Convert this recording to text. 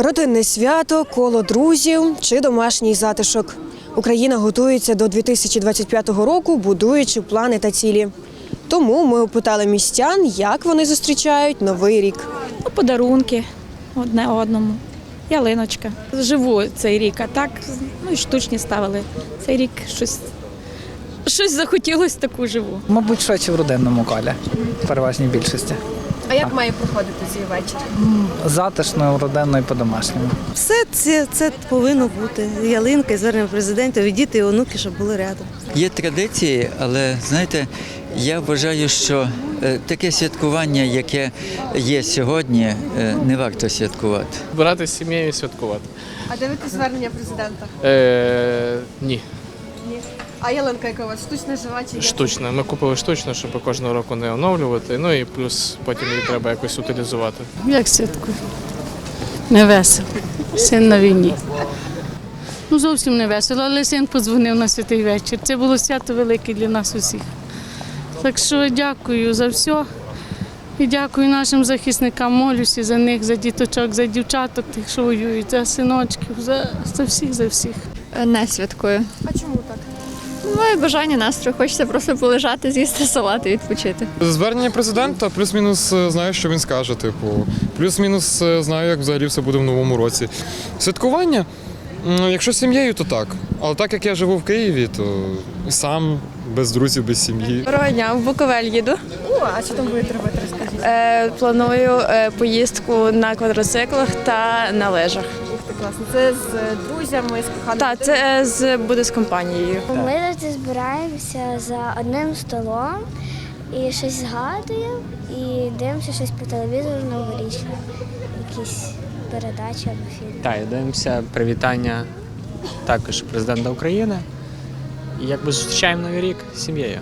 Родинне свято, коло друзів чи домашній затишок. Україна готується до 2025 року, будуючи плани та цілі. Тому ми опитали містян, як вони зустрічають новий рік. Ну, подарунки одне одному, ялиночка. Живу цей рік, а так ну, і штучні ставили. Цей рік щось, щось захотілося таку живу. Мабуть, швидше в родинному колі, в переважній більшості. А як має проходити цей вечір? Затишно, родинно і по-домашньому. Все це, це повинно бути. Ялинка і звернення президента, і діти і онуки, щоб були рядом. Є традиції, але знаєте, я вважаю, що е, таке святкування, яке є сьогодні, е, не варто святкувати. Брати з сім'єю і святкувати. А дивитесь звернення президента? Е, ні, А ялинка яка у вас? Штучна жива чи штучно. Ми купили штучно, щоб кожного року не оновлювати. Ну і плюс потім її треба якось утилізувати. Як святкую? Не весело. Син на війні. Ну, зовсім не весело, але син подзвонив на святий вечір. Це було свято велике для нас усіх. Так що дякую за все. І дякую нашим захисникам, молюся за них, за діточок, за дівчаток, тих, що воюють, за синочків, за, за всіх, за всіх. Не святкую. А чому так? Має бажання настрою, хочеться просто полежати, з'їсти салат і відпочити. Звернення президента плюс-мінус е, знаю, що він скаже. Типу, плюс-мінус е, знаю, як взагалі все буде в новому році. Святкування, якщо з сім'єю, то так. Але так як я живу в Києві, то сам без друзів, без сім'ї. Доброго дня, в Буковель їду. О, а що там будете робити? Розкажіть. Е, планую е, поїздку на квадроциклах та на лижах. Ти, класно. Це з е, друзями, з коханими. Так, це е, з буде з компанією. Ми завжди збираємося за одним столом і щось згадуємо, і дивимося щось по телевізору новорічне, якісь передачі або фільми. Так, і дивимося привітання також президента України. І якби зустрічаємо новий рік з сім'єю.